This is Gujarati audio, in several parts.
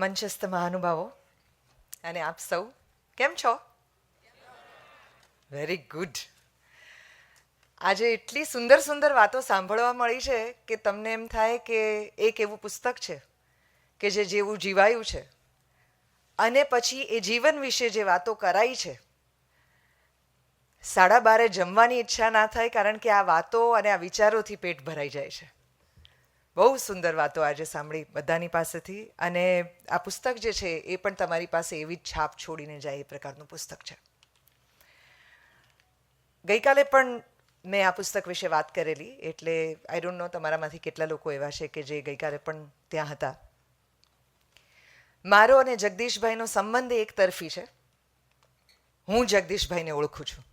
મંચસ્થ મહાનુભાવો અને આપ સૌ કેમ છો વેરી ગુડ આજે એટલી સુંદર સુંદર વાતો સાંભળવા મળી છે કે તમને એમ થાય કે એક એવું પુસ્તક છે કે જે જેવું જીવાયું છે અને પછી એ જીવન વિશે જે વાતો કરાઈ છે સાડા બારે જમવાની ઈચ્છા ના થાય કારણ કે આ વાતો અને આ વિચારોથી પેટ ભરાઈ જાય છે બહુ સુંદર વાતો આજે સાંભળી બધાની પાસેથી. અને આ પુસ્તક જે છે એ પણ તમારી પાસે એવી જ છાપ છોડીને જાય એ પ્રકારનું પુસ્તક છે. ગઈકાલે પણ મેં આ પુસ્તક વિશે વાત કરેલી, એટલે આઈ ડોન્ટ નો તમારામાંથી કેટલા લોકો એવા છે કે જે ગઈકાલે પણ ત્યાં હતા. મારો અને જગદીશભાઈનો સંબંધ એક તરફી છે. હું જગદીશભાઈને ઓળખું છું.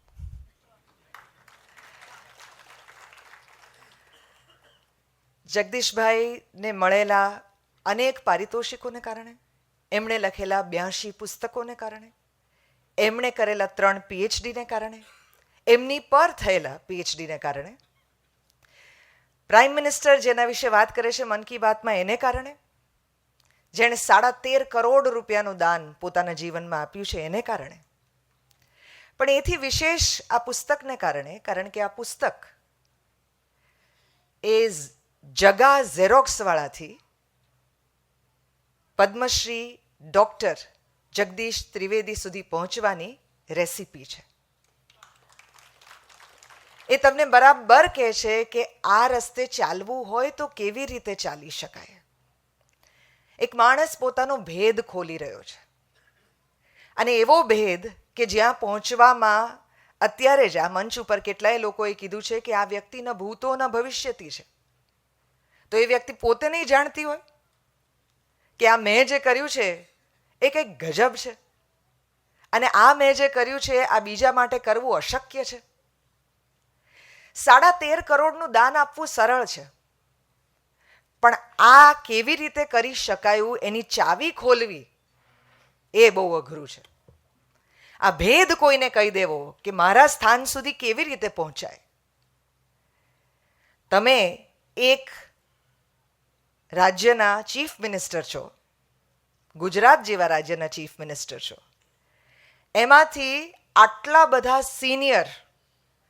જગદીશભાઈને મળેલા અનેક પારિતોષિકોને કારણે, એમણે લખેલા બ્યાસી પુસ્તકોને કારણે, એમણે કરેલા ત્રણ પીએચડીને કારણે, એમની પર થયેલા પીએચડીને કારણે. પ્રાઇમ મિનિસ્ટર જેના વિશે વાત કરે છે મન કી બાતમાં એને કારણે, જેણે સાડા તેર કરોડ રૂપિયાનું દાન પોતાના જીવનમાં આપ્યું છે એને કારણે. પણ એથી વિશેષ આ પુસ્તકને કારણે, કારણ કે આ પુસ્તક એ જગા ઝેરોક્સવાળાથી પદ્મશ્રી ડૉક્ટર જગદીશ ત્રિવેદી સુધી પહોંચવાની રેસીપી છે. એ તમને બરાબર કહે છે કે આ રસ્તે ચાલવું હોય તો કેવી રીતે ચાલી શકાય? એક માણસ પોતાનો ભેદ ખોલી રહ્યો છે. અને એવો ભેદ કે જ્યાં પહોંચવામાં અત્યારે જ આ મંચ ઉપર કેટલાય લોકોએ કીધું છે કે આ વ્યક્તિ ન ભૂતો ન ભવિષ્યથી છે. તો એ વ્યક્તિ પોતે નહીં જાણતી હોય કે આ મેં જે કર્યું છે, એ કંઈક ગજબ છે. અને આ મેં જે કર્યું છે, આ બીજા માટે કરવું અશક્ય છે. સાડા તેર કરોડનું દાન આપવું સરળ છે. પણ આ કેવી રીતે કરી શકાયું એની ચાવી ખોલવી એ બહુ અઘરું છે. આ ભેદ કોઈને કહી દેવો કે મારા સ્થાન સુધી કેવી રીતે પહોંચાય? તમે એક રાજ્યના ચીફ મિનિસ્ટર છો. ગુજરાત જેવા રાજ્યના ચીફ મિનિસ્ટર છો. એમાંથી આટલા બધા સિનિયર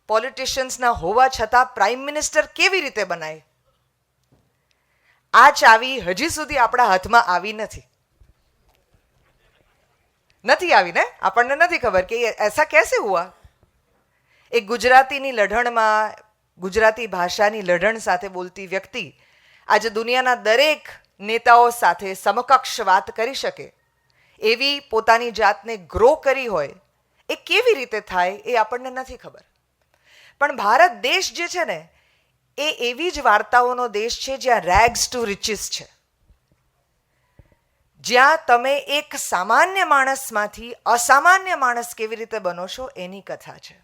પોલિટિશિયન્સના હોવા છતાં પ્રાઇમ મિનિસ્ટર કેવી રીતે બનાય? આ ચાવી હજી સુધી આપણા હાથમાં આવી નથી. નથી આવી ને આપણને નથી ખબર કે એસા કેસે હુઆ? એ ગુજરાતીની લઢણમાં ગુજરાતી ભાષાની લઢણ સાથે બોલતી વ્યક્તિ આજે દુનિયાના દરેક નેતાઓ સાથે સમકક્ષ વાત કરી શકે. એવી પોતાની જાતને ગ્રો કરી હોય, એ કેવી રીતે થાય એ આપણને નથી ખબર. પણ ભારત દેશ જે છે ને, એ એવી જ વાર્તાઓનો દેશ છે જ્યાં રેગ્સ ટુ રિચિસ છે. જ્યાં તમે એક સામાન્ય માણસમાંથી અસામાન્ય માણસ કેવી રીતે બનો છો એની કથા છે.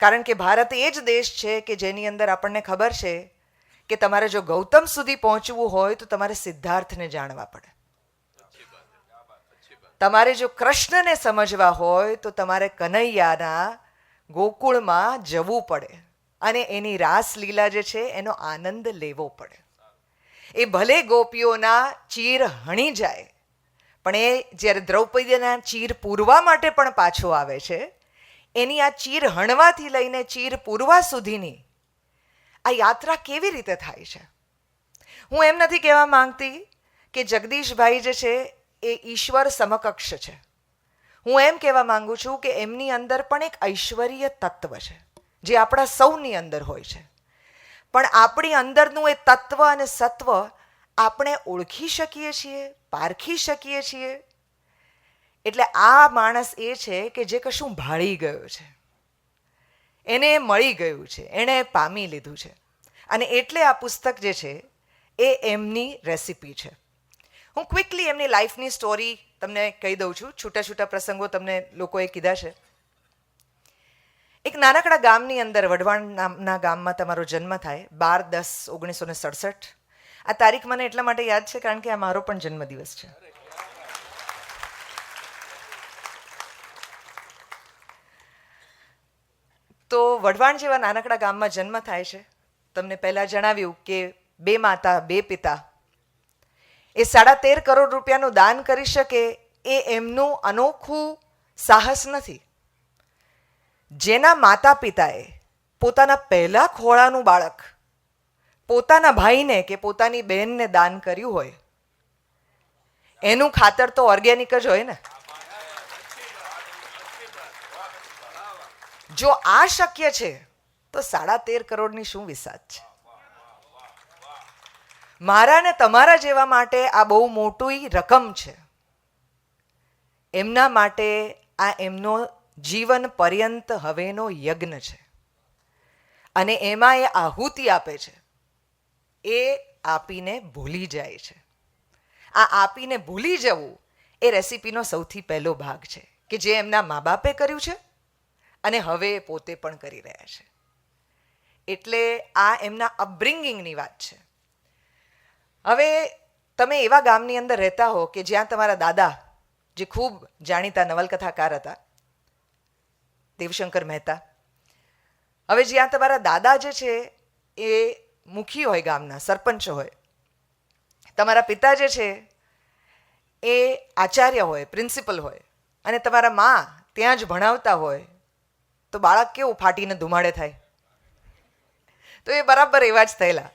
કારણ કે ભારત એ જ દેશ છે કે જેની અંદર આપણને ખબર છે કે તમારે જો ગૌતમ સુધી પહોંચવું હોય તો તમારે સિદ્ધાર્થને જાણવા પડે. તમારે જો કૃષ્ણને સમજવા હોય તો તમારે કનૈયાના ગોકુળમાં જવું પડે અને એની રાસલીલા જે છે એનો આનંદ લેવો પડે. એ ભલે ગોપીઓના ચીર હણી જાય, પણ એ જ્યારે દ્રૌપદીના ચીર પૂરવા માટે પણ પાછો આવે છે, એની આ ચીર હણવાથી લઈને ચીર પૂરવા સુધીની આ યાત્રા કેવી રીતે થાય છે? હું એમ નથી કહેવા માંગતી કે જગદીશભાઈ જે છે એ ઈશ્વર સમકક્ષ છે. હું એમ કહેવા માંગુ છું કે એમની અંદર પણ એક ઐશ્વર્ય તત્વ છે, જે આપણા સૌની અંદર હોય છે. પણ આપણી અંદરનું એ તત્વ અને સત્વ આપણે ઓળખી શકીએ છીએ, પારખી શકીએ છીએ. એટલે આ માણસ એ છે કે જે કશું ભાળી ગયો છે. એને મળી ગયું છે, એણે પામી લીધું છે. અને એટલે આ પુસ્તક જે છે, એ એમની રેસિપી છે. હું ક્વિકલી એમની લાઈફની સ્ટોરી તમને કહી દઉં છું. છૂટા છૂટા પ્રસંગો તમને લોકોએ કીધા છે. એક નાનકડા ગામની અંદર, વઢવાણ નામના ગામમાં તમારો જન્મ થાય, બાર દસ ઓગણીસો ને સડસઠ. આ તારીખ મને એટલા માટે યાદ છે કારણ કે આ મારો પણ જન્મદિવસ છે. તો વઢવાણ જેવા નાનકડા ગામમાં જન્મ થાય છે. તમને પહેલાં જણાવ્યું કે બે માતા, બે પિતા. એ સાડા તેર કરોડ રૂપિયાનું દાન કરી શકે એ એમનું અનોખું સાહસ નથી. જેના માતા પિતાએ પોતાના પહેલા ખોળાનું બાળક, પોતાના ભાઈને કે પોતાની બહેનને દાન કર્યું હોય, એનું ખાતર તો ઓર્ગેનિક જ હોય ને. જો આ શક્ય છે, તો સાડા તેર કરોડની શું વિસાદ છે? મારા ને તમારા જેવા માટે આ બહુ મોટી રકમ છે. એમના માટે આ એમનો જીવન પર્યંત હવેનો યજ્ઞ છે. અને એમાં એ આહુતિ આપે છે. એ આપીને ભૂલી જાય છે. આ આપીને ભૂલી જવું એ રેસીપીનો સૌથી પહેલો ભાગ છે, કે જે એમના મા બાપે કર્યું છે. અને હવે પોતે પણ કરી રહ્યા છે. એટલે આ એમના અપબ્રિંગિંગની વાત છે. હવે તમે એવા ગામની અંદર રહેતા હો કે જ્યાં તમારા દાદા, જે ખૂબ જાણીતા નવલકથાકાર હતા, દેવશંકર મહેતા, હવે જ્યાં તમારા દાદા જે છે એ મુખી હોય ગામના, સરપંચ હોય, તમારા પિતા જે છે એ આચાર્ય હોય, પ્રિન્સિપલ હોય, અને તમારા મા ત્યાં જ ભણાવતા હોય તો બાળક કેવું ફાટીને ધુમાડે થાય? તો એ બરાબર એવા જ થયેલા.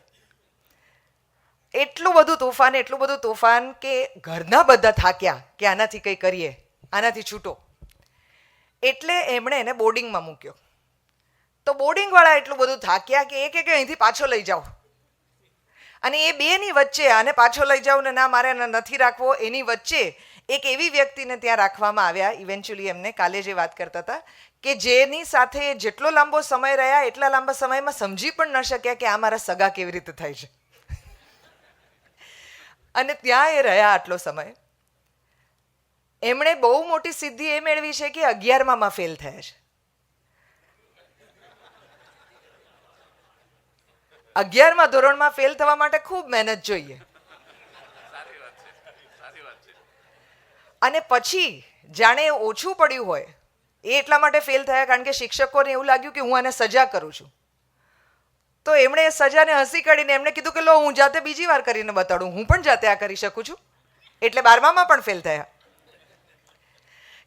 એટલું બધું તોફાન, એટલું બધું તોફાન કે ઘરના બધા થાક્યા કે આનાથી કંઈ કરીએ, આનાથી છૂટો. એટલે એમણે એને બોર્ડિંગમાં મૂક્યો. તો બોર્ડિંગવાળા એટલું બધું થાક્યા કે એક એક અહીંથી પાછો લઈ જાઓ. અને એ બેની વચ્ચે, આને પાછો લઈ જાઓ ને ના મારે નથી રાખવો, એની વચ્ચે એક એવી વ્યક્તિને ત્યાં રાખવામાં આવ્યા. ઇવેન્ચ્યુઅલી એમને કાલે જે વાત કરતા હતા કે જેની સાથે જેટલો લાંબો સમય રહ્યા, એટલા લાંબા સમયમાં સમજી પણ ન શક્યા કે આ મારા સગા કેવી રીતે થાય છે. અને ત્યાં એ રહ્યા આટલો સમય. એમણે બહુ મોટી સિદ્ધિ એ મેળવી છે કે અગિયારમાં ફેલ થયા છે. અગિયારમાં ધોરણમાં ફેલ થવા માટે ખૂબ મહેનત જોઈએ. અને પછી જાણે ઓછું પડ્યું હોય એ એટલા માટે ફેલ થયા કારણ કે શિક્ષકોને એવું લાગ્યું કે હું આને સજા કરું છું. તો એમણે સજાને હસી કાઢીને એમણે કીધું કે લો, હું જાતે બીજી વાર કરીને બતાડું. હું પણ જાતે આ કરી શકું છું. એટલે બારમામાં પણ ફેલ થયા.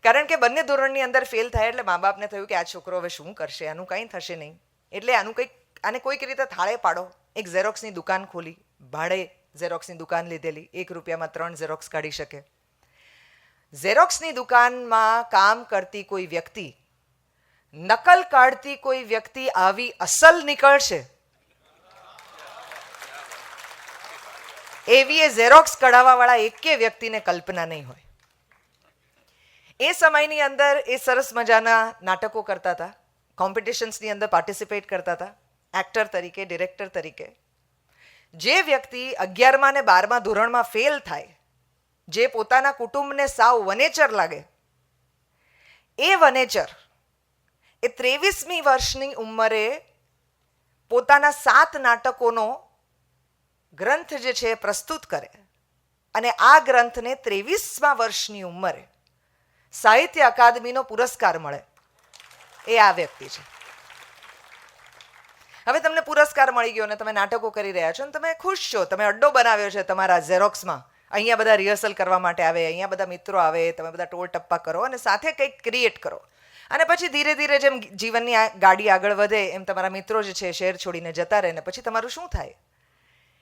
કારણ કે બંને ધોરણની અંદર ફેલ થાય એટલે મા બાપને થયું કે આ છોકરો હવે શું કરશે? આનું કંઈ થશે નહીં. એટલે આનું કંઈક, આને કોઈક રીતે થાળે પાડો. એક ઝેરોક્સની દુકાન ખોલી. ભાડે ઝેરોક્સની દુકાન લીધેલી. એક રૂપિયામાં ત્રણ ઝેરોક્સ કાઢી શકે. ઝેરોક્સની દુકાનમાં કામ કરતી કોઈ વ્યક્તિ, નકલ કાઢતી કોઈ વ્યક્તિ આવી અસલ નીકળશે. એવી એ ઝેરોક્સ કઢાવવાવાળા એકે વ્યક્તિને કલ્પના નહીં હોય. એ સમયની અંદર એ સરસ મજાના નાટકો કરતા હતા, કોમ્પિટિશન્સની અંદર પાર્ટિસિપેટ કરતા હતા, એક્ટર તરીકે, ડિરેક્ટર તરીકે. જે વ્યક્તિ અગિયારમાં ને બારમા ધોરણમાં ફેલ થાય જે પોતાના કુટુંબને સાવ વનેચર લાગે. એ વનેચર, એ ત્રેવીસમી વર્ષની ઉંમરે પોતાના સાત નાટકોનો ગ્રંથ જે છે પ્રસ્તુત કરે અને આ ગ્રંથને ત્રેવીસમા વર્ષની ઉંમરે સાહિત્ય અકાદમીનો પુરસ્કાર મળે. એ આ વ્યક્તિ છે. હવે તમને પુરસ્કાર મળી ગયો અને તમે નાટકો કરી રહ્યા છો અને તમે ખુશ છો. તમે અડ્ડો બનાવ્યો છે તમારા ઝેરોક્સમાં અહીંયા બધા રિહર્સલ કરવા માટે આવે, અહીંયા બધા મિત્રો આવે, તમે બધા ટોળ ટપ્પા કરો અને સાથે કંઈક ક્રિએટ કરો. અને પછી ધીરે ધીરે જેમ જીવનની આ ગાડી આગળ વધે, એમ તમારા મિત્રો જે છે શહેર છોડીને જતા રહે ને પછી તમારું શું થાય?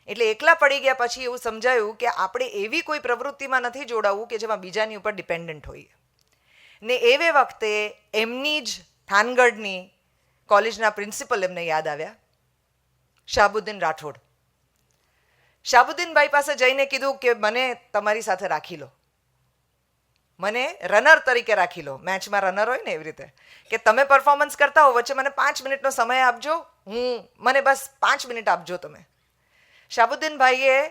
એટલે એકલા પડી ગયા પછી એવું સમજાયું કે આપણે એવી કોઈ પ્રવૃત્તિમાં નથી જોડાવવું કે જેમાં બીજાની ઉપર ડિપેન્ડન્ટ હોઈએ. ને એવે વખતે એમની જ થાનગઢની કોલેજના પ્રિન્સિપલ એમને યાદ આવ્યા, શાહબુદ્દીન રાઠોડ. શાહબુદ્દીનભાઈ પાસે જઈને કીધું કે મને તમારી સાથે રાખી લો. મને રનર તરીકે રાખી લો. મેચમાં રનર હોય ને એવી રીતે. કે તમે પરફોર્મન્સ કરતા હો, વચ્ચે મને પાંચ મિનિટનો સમય આપજો. હું, મને બસ પાંચ મિનિટ આપજો તમે. શાબુદ્દીનભાઈએ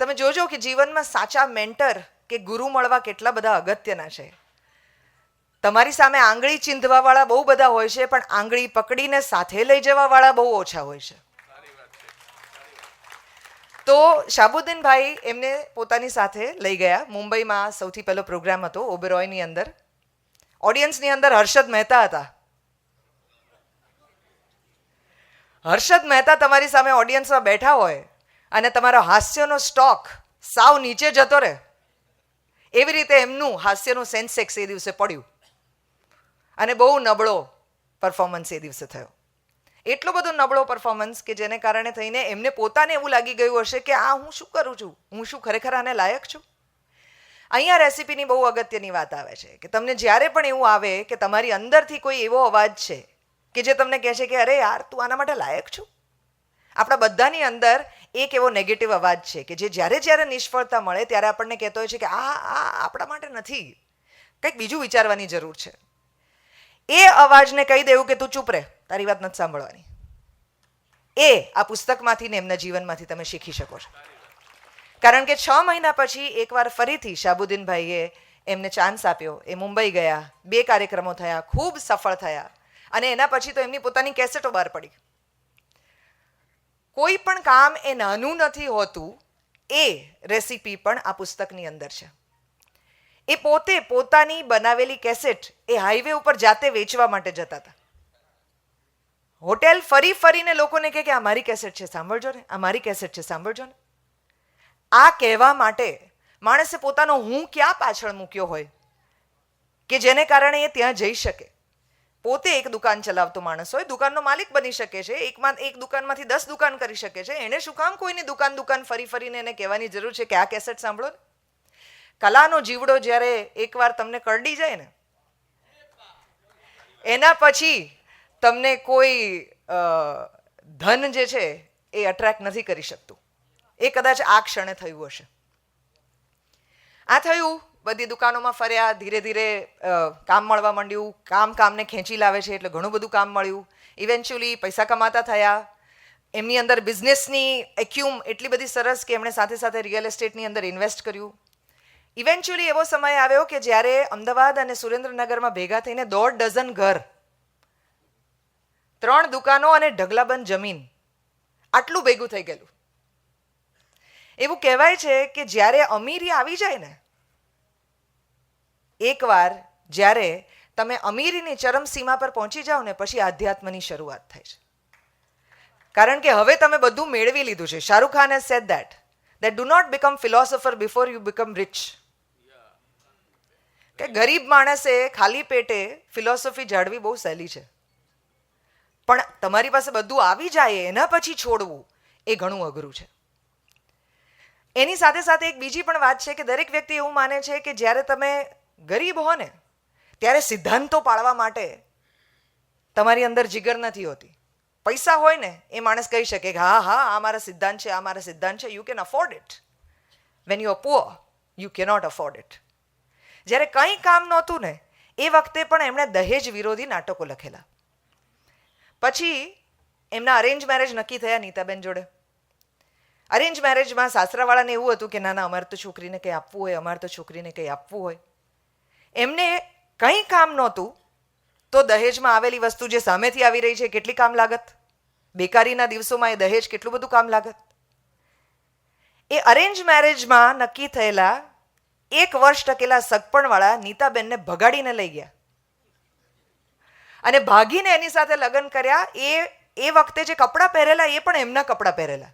તમે જોજો કે જીવનમાં સાચા મેન્ટર કે ગુરુ મળવા કેટલા બધા અગત્યના છે. તમારી સામે આંગળી ચીંધવાવાળા બહુ બધા હોય છે, પણ આંગળી પકડીને સાથે લઈ જવાવાળા બહુ ઓછા હોય છે. તો શાબુદ્દીનભાઈ એમને પોતાની સાથે લઈ ગયા. મુંબઈમાં સૌથી પહેલો પ્રોગ્રામ હતો ઓબેરોયની અંદર. ઓડિયન્સની અંદર હર્ષદ મહેતા હતા. હર્ષદ મહેતા તમારી સામે ઓડિયન્સમાં બેઠા હોય અને તમારો હાસ્યનો સ્ટોક સાવ નીચે જતો રહે. એવી રીતે એમનું હાસ્યનું સેન્સેક્સ એ દિવસે પડ્યું. અને બહુ નબળો પરફોર્મન્સ એ દિવસે થયો. એટલો બધો નબળો પરફોર્મન્સ કે જેને કારણે થઈને એમને પોતાને એવું લાગી ગયું હશે કે આ હું શું કરું છું? હું શું ખરેખર આને લાયક છું? અહીંયા રેસીપીની બહુ અગત્યની વાત આવે છે કે તમને જ્યારે પણ એવું આવે કે તમારી અંદરથી કોઈ એવો અવાજ છે કે જે તમને કહે છે કે અરે યાર, તું આના માટે લાયક છું? આપણા બધાની અંદર એક એવો નેગેટિવ અવાજ છે કે જે જ્યારે જ્યારે નિષ્ફળતા મળે ત્યારે આપણને કહેતો હોય છે કે આ આ આપણા માટે નથી. કંઈક બીજું વિચારવાની જરૂર છે. એ અવાજને કહી દેવું કે તું ચૂપ રહે. તારી વાત નથી સાંભળવાની. એ, આ પુસ્તકમાંથી ને એમના જીવનમાંથી તમે શીખી શકો છો. કારણ કે છ મહિના પછી એકવાર ફરીથી શાબુદ્દીનભાઈએ એમને ચાન્સ આપ્યો. એ મુંબઈ ગયા. બે કાર્યક્રમો થયા. ખૂબ સફળ થયા. અને એના પછી તો એમની પોતાની કેસેટો બહાર પડી. કોઈ પણ કામ એ નાનું નથી હોતું. એ રેસીપી પણ આ પુસ્તકની અંદર છે. એ પોતે પોતાની બનાવેલી કેસેટ એ હાઈવે ઉપર જાતે વેચવા માટે જતા હતા. હોટેલ ફરી ફરીને લોકોને કહે કે આ મારી કેસેટ છે, સાંભળજો ને, આ મારી કેસેટ છે, સાંભળજો ને. આ કહેવા માટે માણસે પોતાનો હું ક્યાં પાછળ મૂક્યો હોય કે જેને કારણે એ ત્યાં જઈ શકે? પોતે એક દુકાન ચલાવતો માણસ હોય, દુકાનનો માલિક બની શકે છે એકમાં એક દુકાનમાંથી દસ દુકાન કરી શકે છે. એણે શું કામ કોઈની દુકાન દુકાન ફરી ફરીને એને કહેવાની જરૂર છે કે આ કેસેટ સાંભળો ને? કલાનો જીવડો જ્યારે એકવાર તમને કરડી જાય ને, એના પછી તમને કોઈ ધન જે છે એ અટ્રેક્ટ નથી કરી શકતું. એ કદાચ આ ક્ષણે થયું હશે. આ થયું, બધી દુકાનોમાં ફર્યા, ધીરે ધીરે કામ મળવા માંડ્યું, કામ કામને ખેંચી લાવે છે એટલે ઘણું બધું કામ મળ્યું. ઇવેન્ચ્યુઅલી પૈસા કમાતા થયા. એમની અંદર બિઝનેસની એક્યુમ એટલી બધી સરસ કે એમણે સાથે સાથે રિયલ એસ્ટેટની અંદર ઇન્વેસ્ટ કર્યું. ઇવેન્ચ્યુઅલી એવો સમય આવ્યો કે જ્યારે અમદાવાદ અને સુરેન્દ્રનગરમાં ભેગા થઈને દોઢ ડઝન ઘર, ત્રણ દુકાનો અને ઢગલાબંધ જમીન આટલું ભેગું થઈ ગયેલું. એવું કહેવાય છે કે જ્યારે અમીરી આવી જાય ને, એકવાર જ્યારે તમે અમીરીની ચરમસીમા પર પહોંચી જાઓ ને, પછી આધ્યાત્મની શરૂઆત થાય છે. કારણ કે હવે તમે બધું મેળવી લીધું છે. Shahrukh Khan has set that that do not become philosopher before you become rich કે ગરીબ માણસે ખાલી પેટે ફિલોસોફી જાળવી બહુ સહેલી છે. પણ તમારી પાસે બધું આવી જાય, એના પછી છોડવું એ ઘણું અઘરું છે. એની સાથે સાથે એક બીજી પણ વાત છે કે દરેક વ્યક્તિ એવું માને છે કે જ્યારે તમે ગરીબ હો ને, ત્યારે સિદ્ધાંતો પાળવા માટે તમારી અંદર જીગર નથી હોતી. પૈસા હોય ને, એ માણસ કહી શકે કે હા હા, આ મારા સિદ્ધાંત છે, આ મારા સિદ્ધાંત છે you can afford it when you a poor you cannot afford it જ્યારે કંઈ કામ નહોતું ને, એ વખતે પણ એમણે દહેજ વિરોધી નાટકો લખેલા. પછી એમના અરેન્જ મેરેજ નક્કી થયા નીતાબેન જોડે. અરેન્જ મેરેજમાં સાસરાવાળાને એવું હતું કે, ના ના, અમારે તો છોકરીને કંઈ આપવું હોય, અમારે તો છોકરીને કંઈ આપવું હોય. એમને કંઈ કામ નહોતું, તો દહેજમાં આવેલી વસ્તુ જે સામેથી આવી રહી છે, કેટલી કામ લાગત? બેકારીના દિવસોમાં એ દહેજ કેટલું બધું કામ લાગત? એ અરેન્જ મેરેજમાં નક્કી થયેલા એક વર્ષ ટકેલા સગપણવાળા નીતાબેનને ભગાડીને લઈ ગયા. અને ભાગીને એની સાથે લગ્ન કર્યા, એ એ વખતે જે કપડાં પહેરેલા, એ પણ એમના કપડાં પહેરેલા.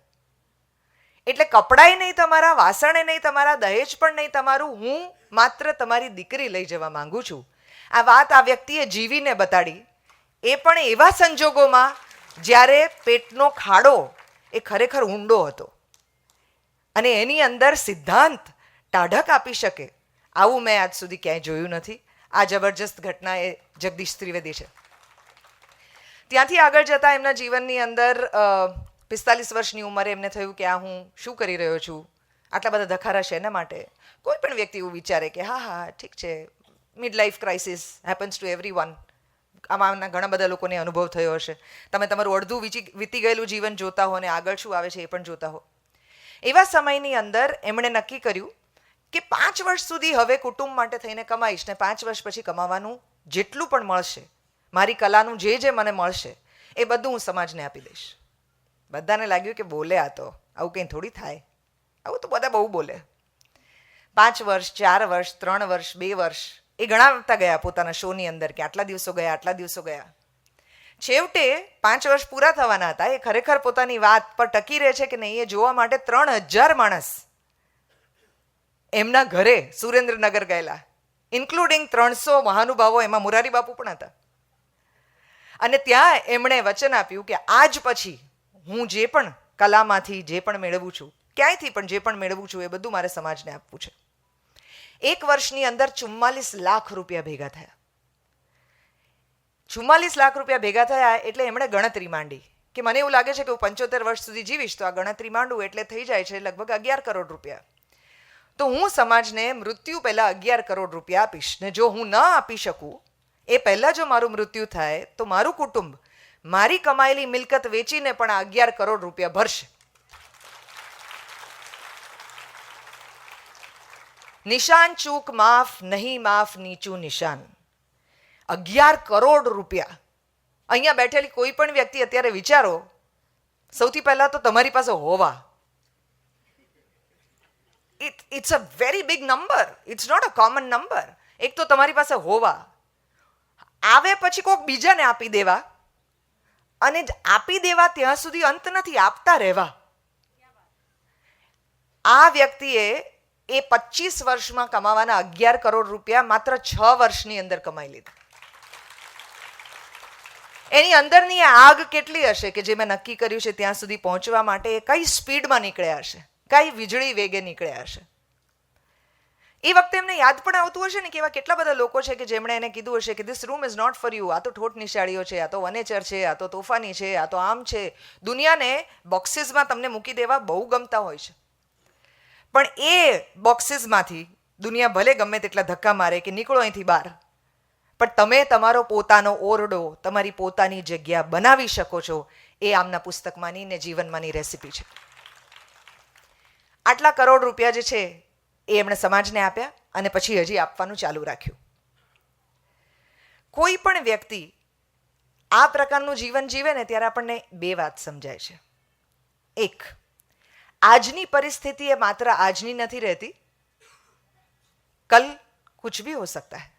એટલે કપડાય નહીં તમારા, વાસણે નહીં તમારા, દહેજ પણ નહીં તમારું, હું માત્ર તમારી દીકરી લઈ જવા માંગુ છું. આ વાત આ વ્યક્તિએ જીવીને બતાડી. એ પણ એવા સંજોગોમાં જ્યારે પેટનો ખાડો એ ખરેખર ઊંડો હતો. અને એની અંદર સિદ્ધાંત ટાઢક આપી શકે. આવું મેં આજ સુધી ક્યાંય જોયું નથી. આ જબરજસ્ત ઘટના એ જગદીશ ત્રિવેદી છે. ત્યાંથી આગળ જતા એમના જીવનની અંદર પિસ્તાલીસ વર્ષની ઉંમરે એમને થયું કે આ હું શું કરી રહ્યો છું? આટલા બધા ધખારા છે એના માટે? કોઈ પણ વ્યક્તિ એવું વિચારે કે, હા હા, ઠીક છે. Mid life crisis happens to everyone આમાંના ઘણા બધા લોકોને અનુભવ થયો હશે. તમે તમારું અડધું વીચી, વીતી ગયેલું જીવન જોતા હો અને આગળ શું આવે છે એ પણ જોતા હો. એવા સમયની અંદર એમણે નક્કી કર્યું કે પાંચ વર્ષ સુધી હવે કુટુંબ માટે થઈને કમાઈશ ને પાંચ વર્ષ પછી કમાવાનું જેટલું પણ મળશે, મારી કલાનું જે જે મને મળશે, એ બધું હું સમાજને આપી દઈશ. બધાને લાગ્યું કે બોલે આ તો, આવું કંઈ થોડી થાય. આવું તો બધા બહુ બોલે. પાંચ વર્ષ, ચાર વર્ષ, ત્રણ વર્ષ, બે વર્ષ, એ ગણાવતા ગયા પોતાના શોની અંદર કે આટલા દિવસો ગયા, આટલા દિવસો ગયા. છેવટે પાંચ વર્ષ પૂરા થવાના હતા, એ ખરેખર પોતાની વાત પર ટકી રહે છે કે નહીં, એ જોવા માટે ત્રણ હજાર માણસ એમના ઘરે સુરેન્દ્રનગર ગયેલા. ઇન્ક્લુડિંગ ત્રણસો મહાનુભાવો એમાં મુરારી બાપુ પણ હતા. અને ત્યાં એમણે વચન આપ્યું કે આજ પછી હું જે પણ કલામાંથી જે પણ મેળવું છું, ક્યાંયથી પણ જે પણ મેળવું છું એ બધું મારે સમાજને આપવું છે. એક વર્ષની અંદર ચુમ્માલીસ લાખ રૂપિયા ભેગા થયા. ચુમ્માલીસ લાખ રૂપિયા ભેગા થયા એટલે એમણે ગણતરી માંડી કે મને એવું લાગે છે કે હું પંચોતેર વર્ષ સુધી જીવીશ, તો આ ગણતરી માંડું એટલે થઈ જાય છે લગભગ અગિયાર કરોડ રૂપિયા. તો હું સમાજને મૃત્યુ પહેલાં અગિયાર કરોડ રૂપિયા આપીશ ને જો હું ન આપી શકું, એ પહેલાં જો મારું મૃત્યુ થાય, તો મારું કુટુંબ મારી કમાયેલી મિલકત વેચીને પણ આ અગિયાર કરોડ રૂપિયા ભરશે. નિશાન ચૂક માફ, નહીં માફ, નીચું નિશાન. અગિયાર કરોડ રૂપિયા. અહીંયા બેઠેલી કોઈ પણ વ્યક્તિ અત્યારે વિચારો, સૌથી પહેલાં તો તમારી પાસે હોવા. It it's a very big number it's not a common number એક તો તમારી પાસે હોવા. આવે પછી કોઈક બીજાને આપી દેવા. અને આપી દેવા ત્યાં સુધી અંત નથી, આપતા રહેવા. આ વ્યક્તિએ એ પચીસ વર્ષમાં કમાવાના અગિયાર કરોડ રૂપિયા માત્ર છ વર્ષની અંદર કમાઈ લીધા. એની અંદરની આગ કેટલી હશે કે જે મેં નક્કી કર્યું છે ત્યાં સુધી પહોંચવા માટે એ કઈ સ્પીડમાં નીકળ્યા હશે? કઈ વીજળી વેગે નીકળ્યા હશે. એ વખતે એમને યાદ પણ આવતું હશે ને કે એવા કેટલા બધા લોકો છે કે જેમણે એને કીધું હશે કે this room is not for you આ તો ઠોઠ નિશાળીઓ છે, આ તો વનેચર છે, આ તો તોફાની છે, આ તો આમ છે. દુનિયાને બોક્સિસમાં તમને મૂકી દેવા બહુ ગમતા હોય છે. પણ એ બોક્સિસમાંથી દુનિયા ભલે ગમે તેટલા ધક્કા મારે કે નીકળો અહીંથી બહાર. પણ તમે તમારો પોતાનો ઓરડો, તમારી પોતાની જગ્યા બનાવી શકો છો, એ આમના પુસ્તકમાંની ને જીવનમાંની રેસિપી છે. આટલા કરોડ રૂપિયા જે છે, એ એમણે સમાજને આપ્યા અને પછી હજી આપવાનું ચાલુ રાખ્યું. કોઈ પણ વ્યક્તિ આ પ્રકારનું જીવન જીવે ને ત્યારે આપણને બે વાત સમજાય છે. એક, આજની પરિસ્થિતિ એ માત્ર આજની નથી રહેતી. કલ કુછ ભી હો સકતા હૈ.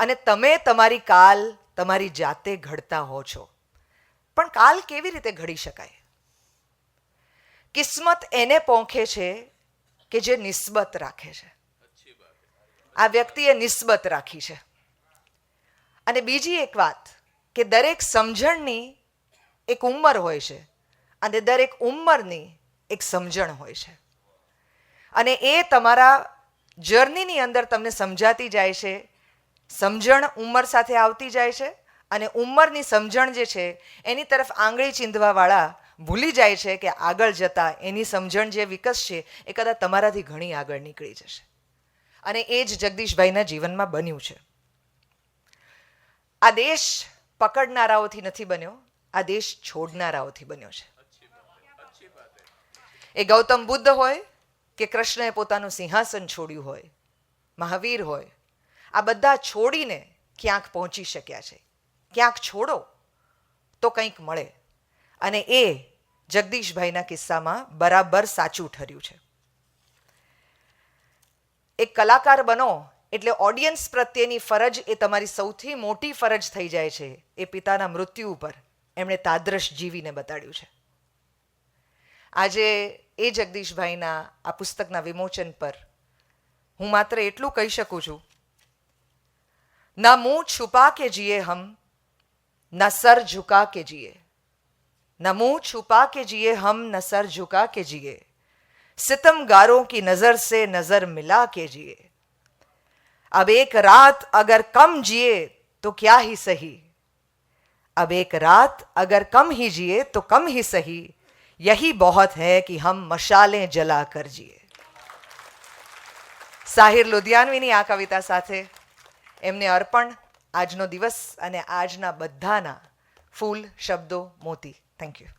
અને તમે તમારી કાલ તમારી જાતે ઘડતા હો છો. પણ કાલ કેવી રીતે ઘડી શકાય? કિસ્મત એને પોંખે છે કે જે નિસ્બત રાખે છે. આ વ્યક્તિએ નિસ્બત રાખી છે. અને બીજી એક વાત કે દરેક સમજણની એક ઉંમર હોય છે અને દરેક ઉંમરની એક સમજણ હોય છે. અને એ તમારા જર્નીની અંદર તમને સમજાતી જાય છે, સમજણ ઉંમર સાથે આવતી જાય છે અને ઉંમરની સમજણ જે છે એની તરફ આંગળી ચીંધવાવાળા ભૂલી જાય છે કે આગળ જતાં એની સમજણ જે વિકસશે એ કદાચ તમારાથી ઘણી આગળ નીકળી જશે. અને એ જ જગદીશભાઈના જીવનમાં બન્યું છે. આ દેશ પકડનારાઓથી નથી બન્યો, આ દેશ છોડનારાઓથી બન્યો છે. એ ગૌતમ બુદ્ધ હોય કે કૃષ્ણએ પોતાનું સિંહાસન છોડ્યું હોય, મહાવીર હોય, આ બધા છોડીને ક્યાંક પહોંચી શક્યા છે. ક્યાંક છોડો તો કંઈક મળે. અને એ જગદીશભાઈના કિસ્સામાં બરાબર સાચું ઠર્યું છે. એક કલાકાર બનો એટલે ઓડિયન્સ પ્રત્યેની ફરજ એ તમારી સૌથી મોટી ફરજ થઈ જાય છે એ પિતાના મૃત્યુ ઉપર. એમણે તાદ્રશ જીવીને બતાડ્યું છે. આજે એ જગદીશભાઈના આ પુસ્તકના વિમોચન પર હું માત્ર એટલું કહી શકું છું, ના મું છુપા કે જીએ હમ, ના સર ઝુકા કે જીએ. न मुंह छुपा के जिए हम न सर झुका के जिए सितमगारों की नजर से नजर मिला के जिए अब एक रात अगर कम जिए तो क्या ही सही अब एक रात अगर कम ही जिए तो कम ही सही यही बहुत है कि हम मशालें जला कर जिए સાહિર લુધિયાનવીની આ કવિતા સાથે એમને અર્પણ આજનો દિવસ અને આજના બધાના ફૂલ શબ્દો મોતી થેન્ક યુ